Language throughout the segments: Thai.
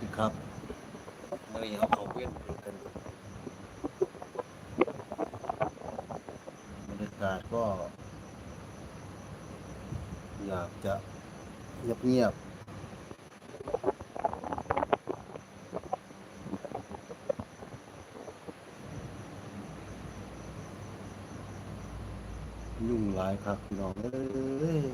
ดีครับเมื่อนี้เราเขาเวียนคุยกันบรรยากาศก็ อยากจะเงียบเงียบยุ่งหลายครับน้องเอ้ย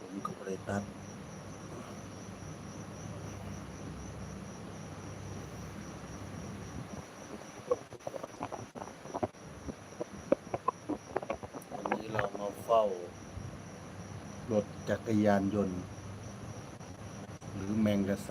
ผมก็บริตัดวันนี้เรามาเฝ้ารถจักรยานยนต์ หรือแมงกะไซ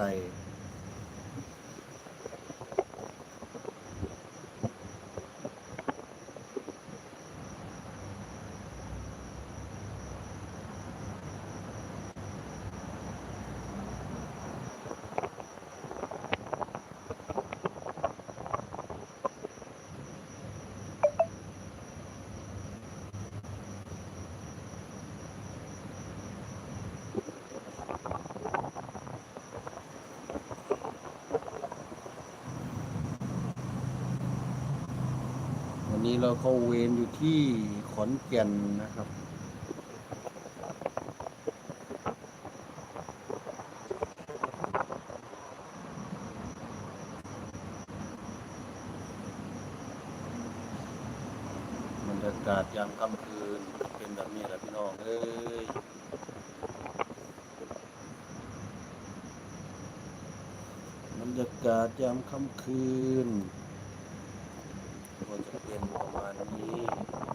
เราเข้าเวรอยู่ที่ขอนแก่นนะครับ บรรยากาศยามค่ำคืนเป็นแบบนี้แหละพี่น้องเอ้ยบรรยากาศยามค่ำคืน ก็จะเป็นประมาณนี้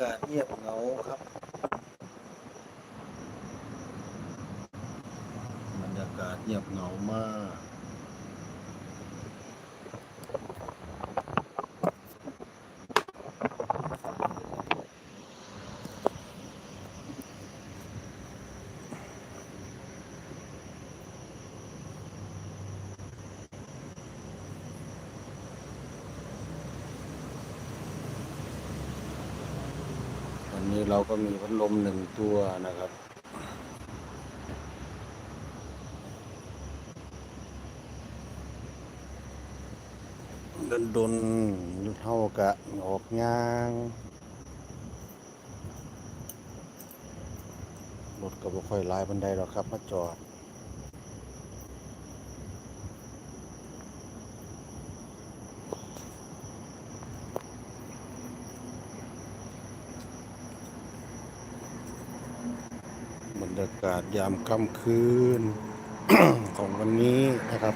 ากาศเงียบเหงาครับ บรรยากาศเงียบเหงามาก วั นี้เราก็มีพัดลมหนึ่งตัวนะครับ ดนดนเท่ากับออกยางรถก็บ่ค่อยลายบันไดหรอกครับ มาจอด บ รรยากาศยามค่ำคืน ของวันนี้นะครับ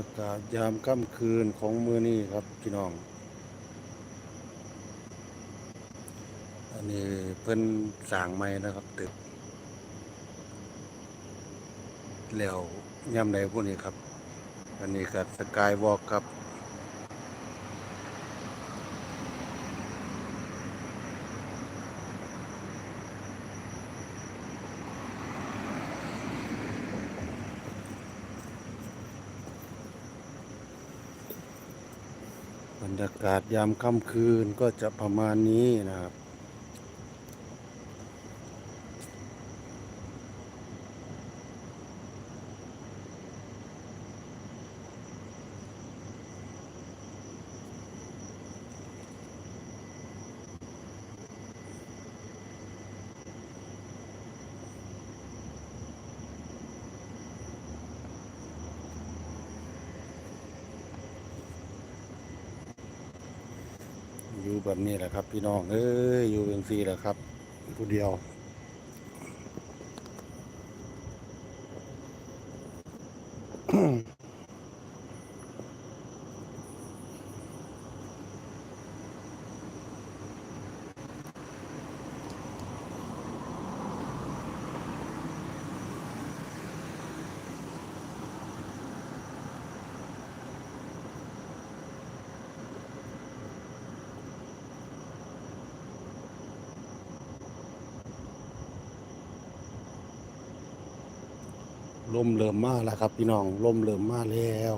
ยากาศยามค่ำคืนของมือนี้ครับพี่น้อง อันนี้เพิ่นสร้างใหม่นะครับ ตึก แล้วย่ำในพวกนี้ครับ อันนี้กับสกายวอล์กครับ รยากาศยามค่ำคืนก็จะประมาณนี้นะครับ แบบนี้แหละครับ พี่น้องเอ้ยอยู่เป็นซีแหละครับผู้เดียว ลมเริ่มมาแล้วครับ พี่น้องลมเริ่มมาแล้ว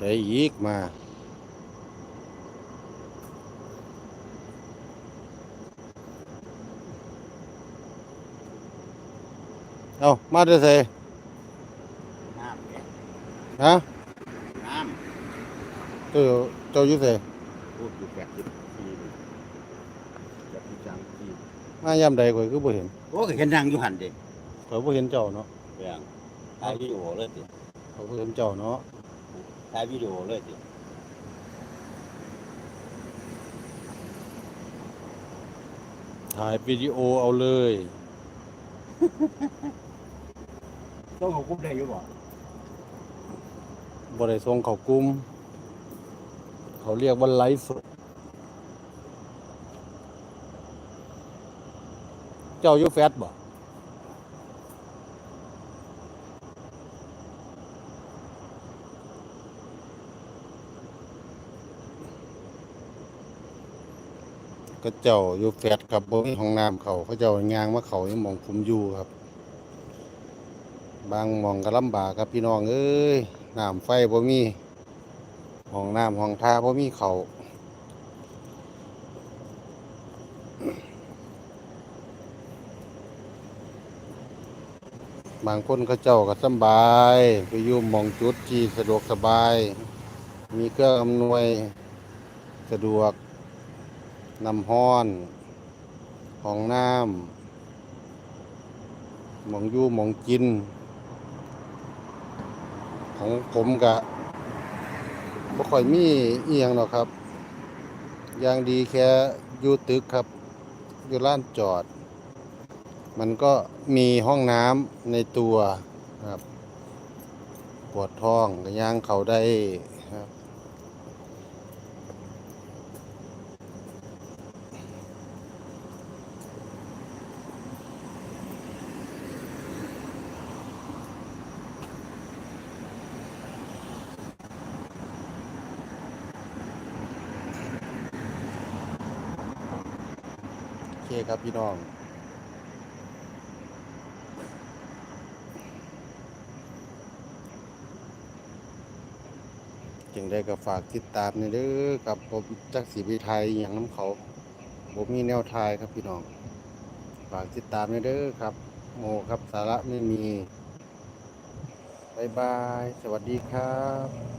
ได้อีกมาเอามาด้วยเสน้ำเนี่ยฮะน้เจ้าเจ้าอยู่เสำพูดอยู่แปดสิบปีนี่แปดสิบสามปีมายามใดข่อยคือบ่เห็นโอ้ก็เห็นนางอยู่หันเด็กข่อยบ่เห็นเจ้าเนาะเปล่งถ่ายวิดีโอเลยสิข่อยบ่เห็นเจ้าเนาะ ถ่ายวิดีโอเลยสิถ่ายวิดีโอเอาเลย ต้องของกุ้มได้อยู่บ่บ่ได้ส่งเข้ากลุ่มเขาเรียกว่าไลฟ์สดเจ้าอยู่แฟตบ่ ก็เจ้าอยู่แฟดครับบ่มีห้องน้ำเขาเขาเจ้ายางมาเขายังมองผมอยู่ครับ บางหมองก็ลำบากครับพี่น้องเอ้ยน้ำไฟบ่มีห้องน้ำห้องท่าบ่มีเขาบางคนเขาเจ้าก็สบาย ไปอยู่มองจุดที่สะดวกสบาย มีเครื่องอำนวยสะดวก น้ำห้อนห้องน้ำหมองยู่หมองกิน ของผมกะบ่ค่อยมีเอียงหรอกครับ อย่างดีแค่อยู่ตึกครับ อยู่ร้านจอด มันก็มีห้องน้ำในตัวครับ ปวดท้องก็ย่างเขาได้ครับ โอเคครับพี่น้องจึงได้ก็ฝากติดตามในเด้อกับผมจักสีวิไทยอย่างน้ำเขาผมมีแนวทายครับพี่น้อง ฝากติดตามในเด้อครับ โมครับสาระไม่มีบายบาย สวัสดีครับ